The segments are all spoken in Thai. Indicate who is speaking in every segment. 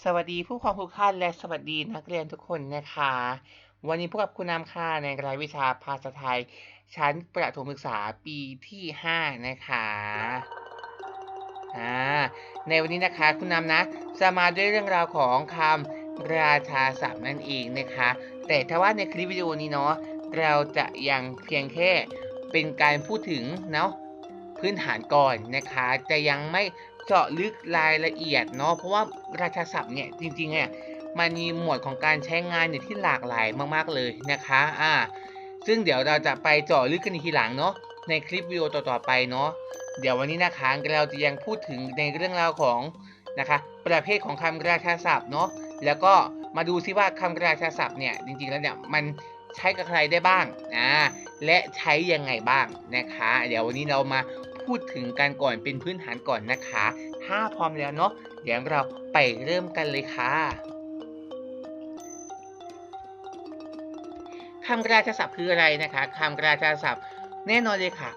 Speaker 1: สวัสดีผู้ปกครองทุกท่านและสวัสดีนักเรียนทุกคนนะคะ วันนี้พบกับคุณน้ำค่าในรายวิชาภาษาไทย ชั้นประถมศึกษาปีที่ 5 นะคะอ่าในวันนี้นะคะคุณน้ำนะจะมาด้วยเรื่องราวของคำราชาศัพท์นั่นเองนะคะ แต่ถ้าว่าในคลิปวิดีโอนี้เนาะเราจะยังเพียงแค่เป็นการพูดถึงเนาะพื้นฐานก่อนนะคะ จะยังไม่ เจาะลึกรายละเอียดเนาะเพราะว่าราชาศัพท์เนี่ยจริงๆเนี่ยมันมีหมวดของการใช้งานเนี่ยที่หลากหลายมากๆเลยนะคะอ่าซึ่งเดี๋ยวเราจะไปเจาะลึกกันอีกทีหลังเนาะในคลิปวิดีโอต่อๆไปเนาะเดี๋ยววันนี้นะคะเราจะยังพูดถึงในเรื่องราวของนะคะประเภทของคำราชาศัพท์เนาะแล้วก็มาดูซิว่าคำราชาศัพท์เนี่ยจริงๆแล้วเนี่ยมันใช้กับใครได้บ้างอ่าและใช้ยังไงบ้างนะคะ เดี๋ยววันนี้เรามา พูดถึงกันก่อนเป็นพื้นฐานก่อนนะคะ ถ้าพร้อมแล้วเนาะเดี๋ยวเราไปเริ่มกันเลยค่ะคำราชาศัพท์คืออะไรนะคะคำราชาศัพท์แน่นอนเลยค่ะ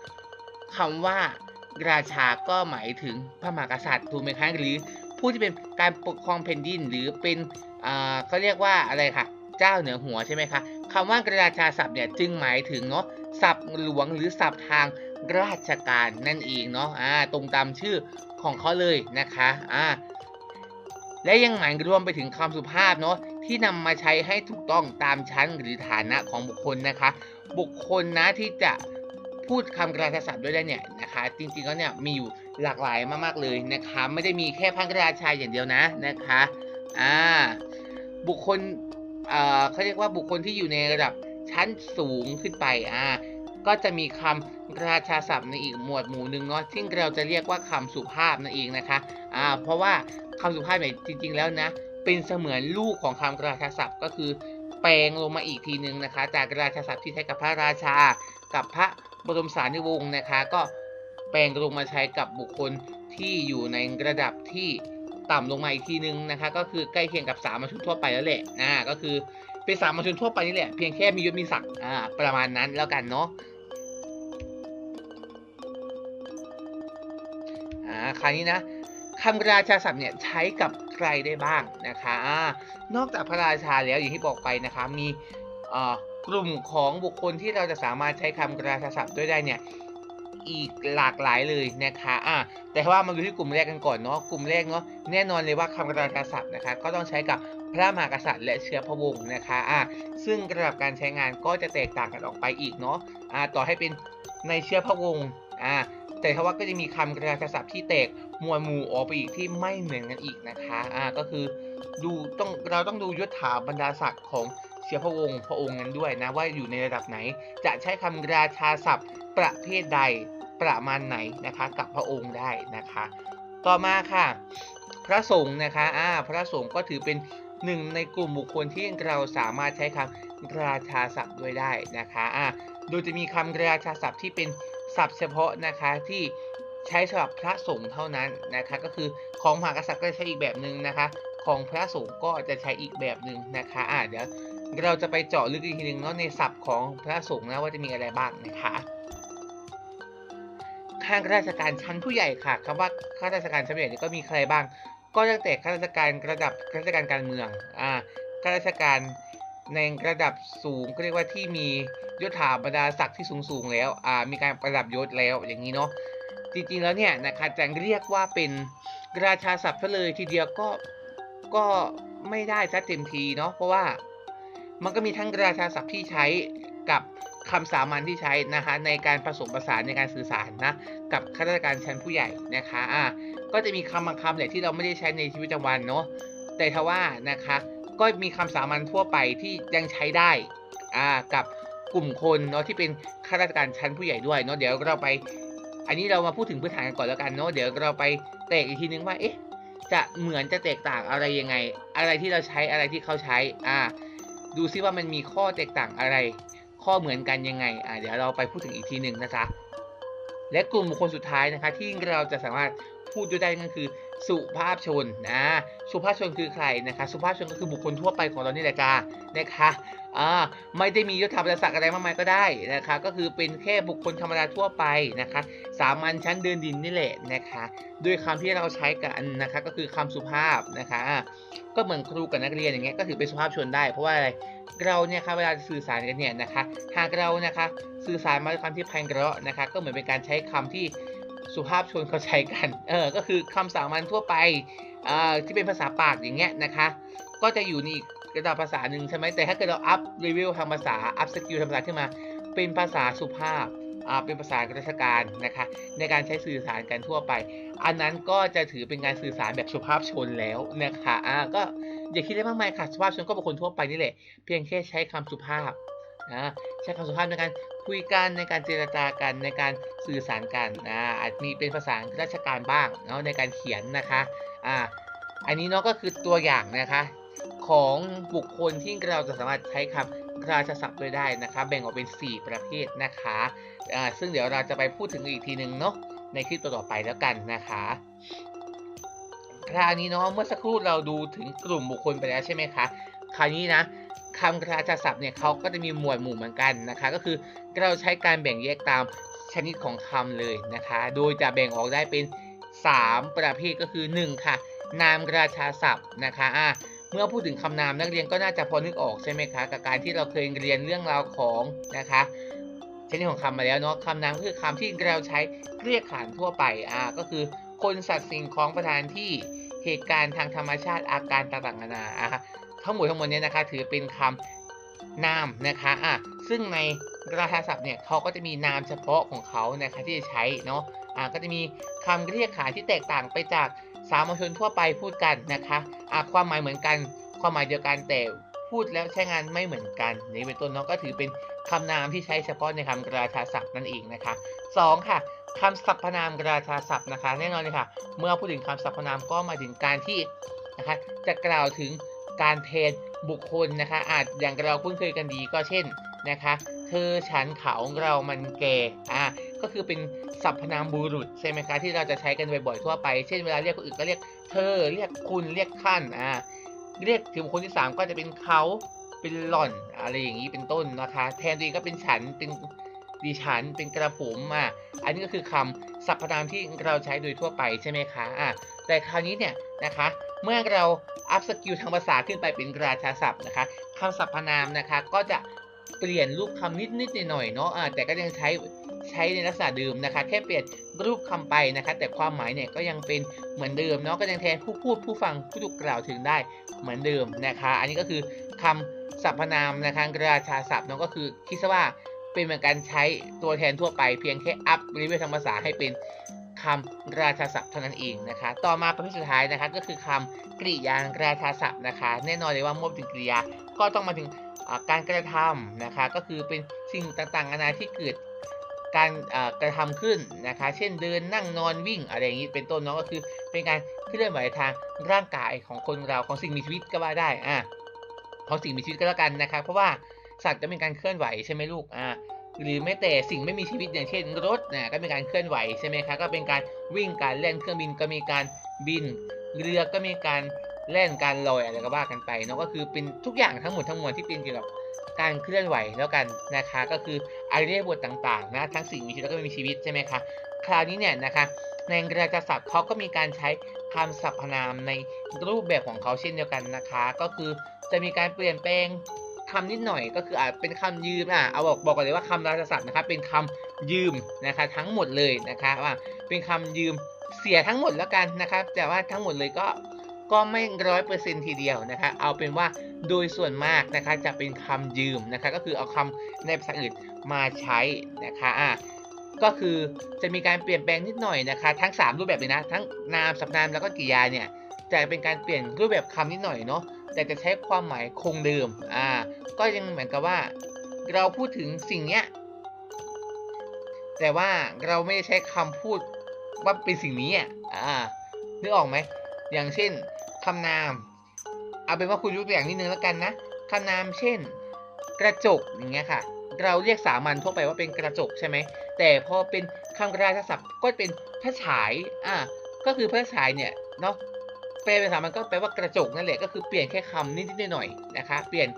Speaker 1: คำว่าราชาก็หมายถึงพระมหากษัตริย์ถูกไหมคะหรือผู้ที่เป็นการปกครองแผ่นดินหรือเป็นเขาเรียกว่าอะไรค่ะ เจ้าเหนือหัวใช่ไหมคะ คำว่ากราชาศัพท์เนี่ยจึงหมายถึงเนาะศัพท์หลวงหรือศัพท์ทางราชการนั่นเองเนาะอ่าตรงตามชื่อของเขาเลยนะคะอ่าและยังหมายรวมไปถึงคำสุภาพเนาะที่นำมาใช้ให้ถูกต้องตามชั้นหรือฐานะของบุคคลนะคะ บุคคลนะที่จะพูดคำราชาศัพท์ด้วยได้เนี่ยนะคะ จริงๆแล้วเนี่ยมีอยู่หลากหลายมากๆเลยนะคะ ไม่ได้มีแค่พระราชาอย่างเดียวนะนะคะอ่าบุคคล เขาเรียกว่าบุคคลที่อยู่ในระดับชั้นสูงขึ้นไปอ่าก็จะมีคำราชาศัพท์ในอีกหมวดหมู่หนึ่งเนาะซึ่งเราจะเรียกว่าคำสุภาพนั่นเองนะคะอ่าเพราะว่าคำสุภาพเนี่ยจริง ๆ แล้วนะ เป็นเสมือนลูกของคำราชาศัพท์ก็คือ แปลงลงมาอีกทีหนึ่งนะคะ จากราชาศัพท์ที่ใช้กับพระราชา กับพระบรมสารีวงศ์นะคะ ก็แปลงลงมาใช้กับบุคคลที่อยู่ในระดับที่ ต่ำลงมาอีกทีนึงนะคะก็คือใกล้เคียงกับสามัญชนทั่วไปแล้วแหละอ่าก็คือเป็นสามัญชนทั่วไปนี่แหละเพียงแค่มียศมีศักดิ์อ่าประมาณนั้นแล้วกันเนาะอ่าคราวนี้นะคำราชาศัพท์เนี่ยใช้กับใครได้บ้างนะคะอ่านอกจากพระราชาแล้วอย่างที่บอกไปนะคะมีอ่ากลุ่มของบุคคลที่เราจะสามารถใช้คำราชาศัพท์ด้วยได้เนี่ย อีกหลากหลายเลยนะคะอ่าแต่ว่ามาดูที่กลุ่มแรกกันก่อนเนาะกลุ่มแรกเนาะแน่นอนเลยว่าคำกราชาศัพท์นะคะ ก็ต้องใช้กับพระมหากษัตริย์และเชื้อพระวงศ์นะคะอ่าซึ่งระดับการใช้งานก็จะแตกต่างกันออกไปอีกเนาะอ่าต่อให้เป็นในเชื้อพระวงศ์อ่าแต่ทว่าก็จะมีคำกราชาศัพท์ที่แตกมวดหมู่ออกไปอีกที่ไม่เหมือนกันอีกนะคะอ่าก็คือดูต้องเราต้องดูยศถาบรรดาศักดิ์ของเชื้อพระวงศ์พระองค์นั้นด้วยนะว่าอยู่ในระดับไหน จะใช้คำราชาศัพท์ ประเภทใดประมาณไหนนะคะกับพระองค์ได้นะคะ ต่อมาค่ะ พระสงฆ์นะคะอ่าพระสงฆ์ก็ถือเป็นหนึ่งในกลุ่มบุคคลที่เราสามารถใช้คำราชาศัพท์ด้วยได้นะคะอ่าโดยจะมีคำราชาศัพท์ที่เป็นศัพท์เฉพาะนะคะที่ใช้สำหรับพระสงฆ์เท่านั้นนะคะก็คือของมหากษัตริย์ก็จะใช้อีกแบบหนึ่งนะคะ ของพระสงฆ์ก็จะใช้อีกแบบหนึ่งนะคะอ่าเดี๋ยวเราจะไปเจาะลึกอีกทีหนึ่งเนาะในศัพท์ของพระสงฆ์นะว่าจะมีอะไรบ้างนะคะ ข้าราชการชั้นผู้ใหญ่ค่ะคำว่าข้าราชการชั้นผู้ใหญ่นี่ก็มีใครบ้าง ก็ตั้งแต่ข้าราชการระดับข้าราชการการเมืองอ่าข้าราชการในระดับสูงก็เรียกว่าที่มียศถาบรรดาศักดิ์ที่สูงสูงแล้วอ่ามีการประดับยศแล้วอย่างนี้เนาะจริงๆแล้วเนี่ยนะคะจะเรียกว่าเป็นราชาศัพท์ซะเลยทีเดียวก็ก็ไม่ได้ซะเต็มทีเนาะเพราะว่ามันก็มีทั้งราชาศัพท์ที่ใช้ กับคำสามัญที่ใช้นะคะในการผสมผสานในการสื่อสารนะกับข้าราชการชั้นผู้ใหญ่นะคะอ่าก็จะมีคำบางคำแหละที่เราไม่ได้ใช้ในชีวิตประจำวันเนาะแต่ทว่านะคะก็มีคำสามัญทั่วไปที่ยังใช้ได้อ่ากับกลุ่มคนเนาะที่เป็นข้าราชการชั้นผู้ใหญ่ด้วยเนาะเดี๋ยวเราไป อันนี้เรามาพูดถึงพื้นฐานกันก่อนแล้วกันเนาะเดี๋ยวเราไปแตกอีกทีนึงว่าเอ๊ะจะเหมือนจะแตกต่างอะไรยังไง อะไรที่เราใช้อะไรที่เขาใช้อ่าดูซิว่ามันมีข้อแตกต่างอะไร ข้อเหมือนกันยังไงอ่าเดี๋ยวเราไปพูดถึงอีกทีหนึ่งนะคะ และกลุ่มบุคคลสุดท้ายนะคะที่เราจะสามารถพูดด้วยได้ก็คือ สุภาพชนนะสุภาพชนคือใครนะคะสุภาพชนก็คือบุคคลทั่วไปของเรานี่แหละจ้านะคะอ่าไม่ได้มียศถาบรรดาศักดิ์อะไรมากมายก็ได้นะคะก็คือเป็นแค่บุคคลธรรมดาทั่วไปนะคะสามัญชั้นเดินดินนี่แหละนะคะด้วยคำที่เราใช้กันนะคะก็คือคำสุภาพนะคะก็เหมือนครูกับนักเรียนอย่างเงี้ยก็ถือเป็นสุภาพชนได้ เพราะว่าอะไรเราเนี่ยครับเวลาสื่อสารกันเนี่ยนะคะหากเรานะคะสื่อสารมาด้วยคำที่ไพเราะนะคะก็เหมือนเป็นการใช้คำที่ สุภาพชนเขาใช้กัน เออ ก็คือคำสามัญทั่วไปอ่าที่เป็นภาษาปากอย่างเงี้ยนะคะ ก็จะอยู่ในอีกระดับภาษาหนึ่งใช่ไหมแต่ถ้าเกิดเราอัพเลเวลทางภาษา อัพสกิลทางภาษาขึ้นมา เป็นภาษาสุภาพอ่าเป็นภาษาราชการนะคะ ในการใช้สื่อสารกันทั่วไป อันนั้นก็จะถือเป็นการสื่อสารแบบสุภาพชนแล้วนะคะอ่าก็อย่าคิดอะไรมากมายค่ะสุภาพชนก็เป็นคนทั่วไปนี่แหละ เพียงแค่ใช้คำสุภาพนะใช้คำสุภาพในการ คุยกันในการเจรจากันในการสื่อสารกันนะอาจมีเป็นภาษาราชการบ้างเนาะในการเขียนนะคะอ่าอันนี้เนาะก็คือตัวอย่างนะคะของบุคคลที่เราจะสามารถใช้คำราชศัพท์ด้วยได้นะคะ แบ่งออกเป็น 4 ประเภทนะคะอ่าซึ่งเดี๋ยวเราจะไปพูดถึงอีกทีหนึ่งเนาะในคลิปต่อไปแล้วกันนะคะคราวนี้เนาะเมื่อสักครู่เราดูถึงกลุ่มบุคคลไปแล้วใช่ไหมคะคราวนี้นะ คำกราศัพท์เนี่ยเขาก็จะมีหมวดหมู่เหมือนกันนะคะ ก็คือเราใช้การแบ่งแยกตามชนิดของคำเลยนะคะ โดยจะแบ่งออกได้เป็น 3 ประเภทก็คือ 1 ค่ะ นามกราชาศัพท์นะคะอะเมื่อพูดถึงคำนามนักเรียนก็น่าจะพอนึกออกใช่ไหมคะกับการที่เราเคยเรียนเรื่องราวของนะคะชนิดของคำมาแล้วเนาะคำนามคือคำที่เราใช้เรียกขานทั่วไปอ่าก็คือคนสัตว์สิ่งของสถานที่เหตุการณ์ทางธรรมชาติอาการต่างๆนานาอะ ทั้งหมดทั้งมวลเนี้นะคะ ถือเป็นคำนามนะคะอะซึ่งในราชาศัพท์เนี่ยเขาก็จะมีนามเฉพาะของเขานะคะที่จะใช้เนาะอ่าก็จะมีคำเรียกขานที่แตกต่างไปจากสามัญชนทั่วไปพูดกันนะคะอะความหมายเหมือนกัน ความหมายเดียวกันแต่พูดแล้วใช้งานไม่เหมือนกันนี่เป็นต้นเนาะก็ถือเป็นคำนามที่ใช้เฉพาะในคำราชาศัพท์นั่นเองนะคะสองค่ะคำสรรพนามราชาศัพท์นะคะ แน่นอนเลยค่ะ เมื่อพูดถึงคำสรรพนามก็หมายถึงการที่นะคะจะกล่าวถึง การแทนบุคคลนะคะ อาจอย่างเราคุ้นเคยกันดีก็เช่นนะคะ เธอฉันเขาเรามันแกอะก็คือเป็นสรรพนามบุรุษใช่ไหมคะที่เราจะใช้กันบ่อยๆทั่วไป เช่นเวลาเรียกคนอื่นก็เรียกเธอเรียกคุณเรียกท่านอ่าเรียกถึงบุคคลที่สามก็จะเป็นเขาเป็นหล่อนอะไรอย่างนี้เป็นต้นนะคะ แทนตัวเองก็เป็นฉันเป็นดิฉันเป็นกระผมอะอันนี้ก็คือคำสรรพนามที่เราใช้โดยทั่วไปใช่ไหมคะอะแต่คราวนี้เนี่ยนะคะ เมื่อเราอัพสกิลทางภาษาขึ้นไปเป็นราชาศัพท์นะคะคำสรรพนามนะคะก็จะเปลี่ยนรูปคำนิดๆหน่อยๆเนาะแต่ก็ยังใช้ใช้ในลักษณะเดิมนะคะ แค่เปลี่ยนรูปคำไปนะคะ แต่ความหมายเนี่ยก็ยังเป็นเหมือนเดิมเนาะก็ยังแทนผู้พูดผู้ฟังผู้ถูกกล่าวถึงได้เหมือนเดิมนะคะ อันนี้ก็คือคำสรรพนามนะคะราชาศัพท์เนาะก็คือคิดซะว่าเป็นเหมือนการใช้ตัวแทนทั่วไปเพียงแค่อัพเลเวลทางภาษาให้เป็น คำราชาศัพท์เท่านั้นเองนะคะ ต่อมาประเภทสุดท้ายนะคะก็คือคำกริยาราชาศัพท์นะคะ แน่นอนเลยว่าเมื่อถึงกริยาก็ต้องมาถึงการกระทำนะคะ ก็คือเป็นสิ่งต่างๆนานาที่เกิดการกระทำขึ้นนะคะ เช่นเดินนั่งนอนวิ่งอะไรอย่างนี้เป็นต้นเนาะก็คือเป็นการเคลื่อนไหวทางร่างกายของคนเราของสิ่งมีชีวิตก็ว่าได้อ่าของสิ่งมีชีวิตก็แล้วกันนะคะเพราะว่าสัตว์ก็เป็นการเคลื่อนไหวใช่ไหมลูกอ่า หรือแม้แต่สิ่งไม่มีชีวิตอย่างเช่นรถนะก็เป็นการเคลื่อนไหวใช่ไหมคะก็เป็นการวิ่งการเล่นเครื่องบินก็มีการบิน เรือก็มีการเล่นการลอยอะไรก็ว่ากันไปเนาะก็คือเป็นทุกอย่างทั้งหมดทั้งมวลที่เป็นเกี่ยวกับการเคลื่อนไหวแล้วกันนะคะก็คืออาเรียบทต่างๆนะทั้งสิ่งมีชีวิตแล้วก็ไม่มีชีวิตใช่ไหมคะคราวนี้เนี่ยนะคะในกราชาศัพท์เขาก็มีการใช้คำสรรพนามในรูปแบบของเขาเช่นเดียวกันนะคะ ก็คือจะมีการเปลี่ยนแปลง คำนิดหน่อยก็คืออาจเป็นคำยืมอะเอาบอกบอกก่อนเลยว่าคำราชศัพท์นะครับเป็นคำยืมนะคะทั้งหมดเลยนะคะว่าเป็นคำยืมเสียทั้งหมดแล้วกันนะครับ แต่ว่าทั้งหมดเลยก็ก็ไม่ร้อยเปอร์เซ็นทีเดียวนะคะเอาเป็นว่าโดยส่วนมากนะคะจะเป็นคำยืมนะคะก็คือเอาคำในภาษาอื่นมาใช้นะคะอะก็คือจะมีการเปลี่ยนแปลงนิดหน่อยนะคะ ทั้ง 3 รูปแบบเลยนะ ทั้งนามสรรพนามแล้วก็กริยาเนี่ยจะเป็นการเปลี่ยนรูปแบบคำนิดหน่อยเนาะ แต่จะใช้ความหมายคงเดิม อ่า ก็ยังเหมือนกับว่า เราพูดถึงสิ่งเนี้ย แต่ว่าเราไม่ได้ใช้คำพูดว่าเป็นสิ่งนี้อะ อ่า นึกออกไหม อย่างเช่นคำนาม เอาเป็นว่าคุณยกตัวอย่างนิดนึงแล้วกันนะคำนามเช่น กระจกอย่างเงี้ยค่ะ เราเรียกสามัญทั่วไปว่าเป็นกระจกใช่ไหม แต่พอเป็นคำราชศัพท์ก็เป็นพระฉาย อ่า ก็คือพระฉายเนี่ยเนาะ แปลเป็นภาษามันก็แปลว่ากระจกนั่นแหละก็คือเปลี่ยนแค่คำนิดๆหน่อยๆนะคะ เปลี่ยน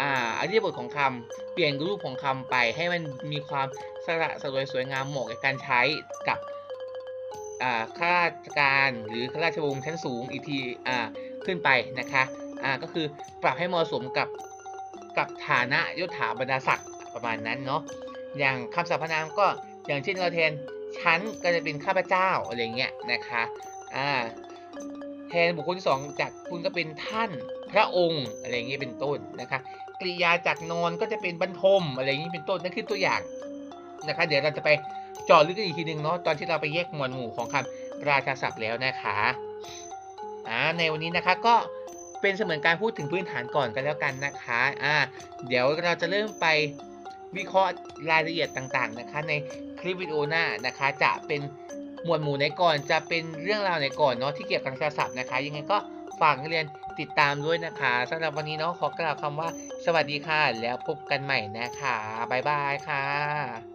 Speaker 1: อ่าอริยบทของคำเปลี่ยนรูปของคำไปให้มันมีความสระสวยสวยงามเหมาะกับการใช้กับอ่าข้าราชการหรือข้าราชวงศ์ชั้นสูงอีกทีอ่าขึ้นไปนะคะอ่าก็คือปรับให้เหมาะสมกับกับฐานะยศถาบรรดาศักดิ์ประมาณนั้นเนาะอย่างคำสรรพนามก็อย่างเช่นเราแทนชั้นก็จะเป็นข้าพเจ้าอะไรเงี้ยนะคะอ่า ทนบุคคลที่สองจากคุณก็เป็นท่านพระองค์อะไรอย่างนี้เป็นต้นนะคะกริยาจากนอนก็จะเป็นบรรทมอะไรอย่างนี้เป็นต้นนั่นคือตัวอย่างนะคะ เดี๋ยวเราจะไปจาะลึกกันอีกทีหนึ่งเนาะตอนที่เราไปแยกหมวดหมู่ของคำราชาศัพท์แล้วนะคะอ่าในวันนี้นะคะก็เป็นเสมือนการพูดถึงพื้นฐานก่อนกันแล้วกันนะคะอ่าเดี๋ยวเราจะเริ่มไปวิเคราะห์รายละเอียดต่างๆนะคะ ในคลิปวิดีโอหน้านะคะจะเป็น หมวดหมู่ไหนก่อนจะเป็นเรื่องราวไหนก่อนเนาะที่เกี่ยวกับราชาศัพท์นะคะ ยังไงก็ฝากนักเรียนติดตามด้วยนะคะสำหรับวันนี้เนาะขอกล่าวคำว่า สวัสดีค่ะ แล้วพบกันใหม่นะคะบ๊ายบายค่ะ